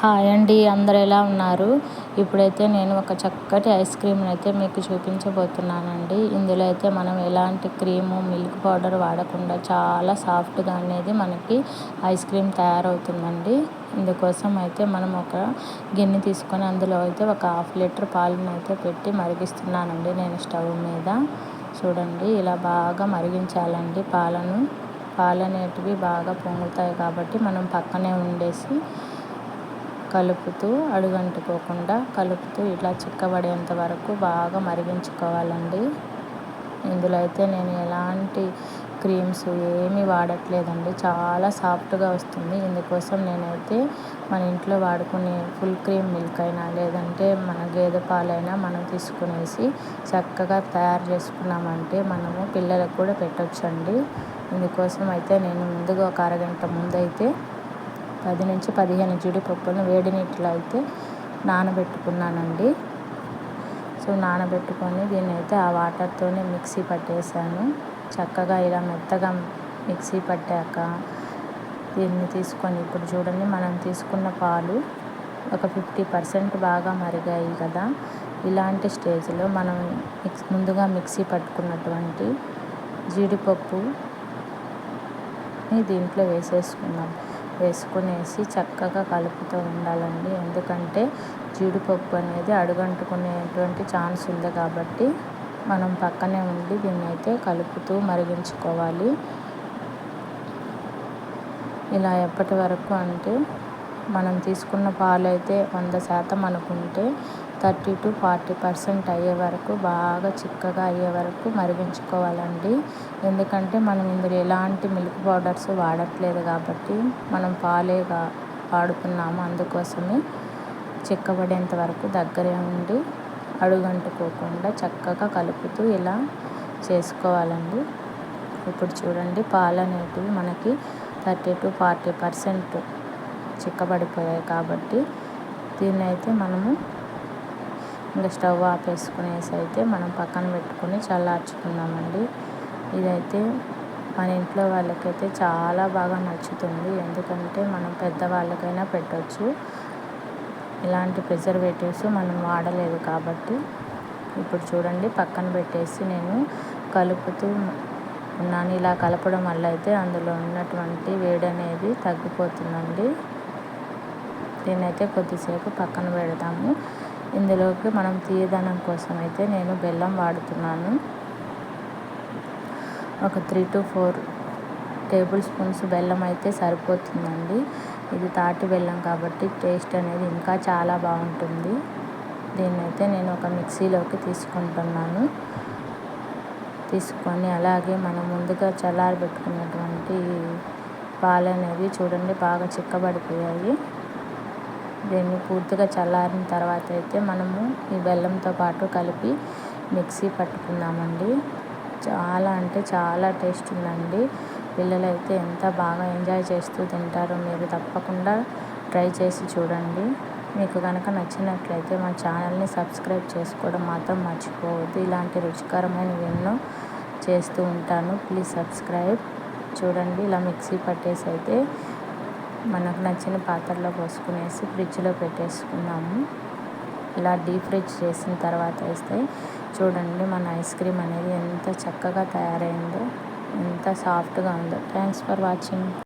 Hi అండి అందరు ఎలా ఉన్నారు? ఇప్పుడైతే నేను ఒక చక్కటి ఐస్ క్రీమ్ని అయితే మీకు చూపించబోతున్నానండి. ఇందులో అయితే మనం ఎలాంటి క్రీము మిల్క్ పౌడర్ వాడకుండా చాలా సాఫ్ట్గా అనేది మనకి ఐస్ క్రీమ్ తయారవుతుందండి. ఇందుకోసం అయితే మనం ఒక గిన్నె తీసుకొని అందులో అయితే ఒక హాఫ్ లీటర్ పాలను అయితే పెట్టి మరిగిస్తున్నానండి నేను స్టవ్ మీద. చూడండి ఇలా బాగా మరిగించాలండి పాలను. పాలనేటివి బాగా పొంగుతాయి కాబట్టి మనం పక్కనే ఉండేసి కలుపుతూ అడుగంటుకోకుండా కలుపుతూ ఇట్లా చిక్కబడేంత వరకు బాగా మరిగించుకోవాలండి. ఇందులో అయితే నేను ఎలాంటి క్రీమ్స్ ఏమీ వాడట్లేదండి. చాలా సాఫ్ట్గా వస్తుంది. ఇందుకోసం నేనైతే మన ఇంట్లో వాడుకునే ఫుల్ క్రీమ్ మిల్క్ అయినా లేదంటే మన గేదె పాలైనా మనం తీసుకునేసి చక్కగా తయారు చేసుకున్నామంటే మనము పిల్లలకు కూడా పెట్టొచ్చండి. ఇందుకోసం అయితే నేను ముందుగా ఒక అరగంట ముందైతే పది నుంచి పదిహేను జీడిపప్పులను వేడి నీటిలో అయితే నానబెట్టుకున్నానండి. సో నానబెట్టుకొని దీన్ని అయితే ఆ వాటర్తోనే మిక్సీ పట్టేశాను చక్కగా ఇలా మెత్తగా మిక్సీ పట్టాక దీన్ని తీసుకొని ఇప్పుడు చూడండి మనం తీసుకున్న పాలు ఒక ఫిఫ్టీ పర్సెంట్ బాగా మరిగాయి కదా. ఇలాంటి స్టేజ్లో మనం మిక్స్ ముందుగా మిక్సీ పట్టుకున్నటువంటి జీడిపప్పు దీంట్లో వేసేసుకున్నాం వేసుకునేసి చక్కగా కలుపుతూ ఉండాలండి. ఎందుకంటే జీడిపప్పు అనేది అడుగంటుకునేటువంటి ఛాన్స్ ఉంది కాబట్టి మనం పక్కనే ఉండి దీన్ని అయితే కలుపుతూ మరిగించుకోవాలి. ఇలా ఎప్పటి వరకు అంటే మనం తీసుకున్న పాలు అయితే వంద శాతం అనుకుంటే థర్టీ టు ఫార్టీ పర్సెంట్ అయ్యే వరకు బాగా చిక్కగా అయ్యే వరకు మరిగించుకోవాలండి. ఎందుకంటే మనం ఇందులో ఎలాంటి మిల్క్ పౌడర్స్ వాడట్లేదు కాబట్టి మనం పాలే వాడుతున్నాము అందుకోసమే చిక్కబడేంత వరకు దగ్గరే ఉండి అడుగంటుకోకుండా చక్కగా కలుపుతూ ఇలా చేసుకోవాలండి. ఇప్పుడు చూడండి పాలు అనేటివి మనకి థర్టీ టు ఫార్టీ పర్సెంట్ చిక్కబడిపోయాయి కాబట్టి దీన్ని అయితే మనము ఇంకా స్టవ్ ఆపేసుకునేసి అయితే మనం పక్కన పెట్టుకొని చల్లార్చుకుందామండి. ఇదైతే మన ఇంట్లో వాళ్ళకైతే చాలా బాగా నచ్చుతుంది. ఎందుకంటే మనం పెద్దవాళ్ళకైనా పెట్టవచ్చు ఇలాంటి ప్రిజర్వేటివ్స్ మనం వాడలేదు కాబట్టి. ఇప్పుడు చూడండి పక్కన పెట్టేసి నేను కలుపుతూ ఉన్నాను. ఇలా కలపడం వల్ల అయితే అందులో ఉన్నటువంటి వేడి అనేది తగ్గిపోతుందండి. దీన్నైతే కొద్దిసేపు పక్కన పెడతాము. ఇందులోకి మనం తీయదనం కోసం అయితే నేను బెల్లం వాడుతున్నాను. ఒక three to four table spoons బెల్లం అయితే సరిపోతుందండి. ఇది తాటి బెల్లం కాబట్టి టేస్ట్ అనేది ఇంకా చాలా బాగుంటుంది. దీన్నైతే నేను ఒక మిక్సీలోకి తీసుకుంటున్నాను. తీసుకొని అలాగే మనం ముందుగా చల్లారబెట్టుకున్నటువంటి పాలు అనేవి చూడండి బాగా చిక్కబడిపోయాయి. దీన్ని పూర్తిగా చల్లారిన తర్వాత అయితే మనము ఈ బెల్లంతో పాటు కలిపి మిక్సీ పట్టుకుందామండి. చాలా అంటే చాలా టేస్ట్ ఉందండి. పిల్లలు అయితే ఎంత బాగా ఎంజాయ్ చేస్తూ తింటారో మీరు తప్పకుండా ట్రై చేసి చూడండి. మీకు కనుక నచ్చినట్లయితే మా ఛానల్ని సబ్స్క్రైబ్ చేసుకోవడం మాత్రం మర్చిపోవద్దు. ఇలాంటి రుచికరమైనవి ఎన్నో చేస్తూ ఉంటాను. Please subscribe. చూడండి ఇలా మిక్సీ పట్టేసి అయితే మనకు నచ్చిన పాత్రలో పోసుకునేసి ఫ్రిడ్జ్లో పెట్టేసుకున్నాము. ఇలా డీప్ ఫ్రిడ్జ్ చేసిన తర్వాత వేస్తే చూడండి మన ఐస్ క్రీమ్ అనేది ఎంత చక్కగా తయారైందో ఎంత సాఫ్ట్గా ఉందో. Thanks for watching.